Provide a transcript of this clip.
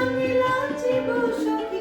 সঙ্গে লাচিব সখী।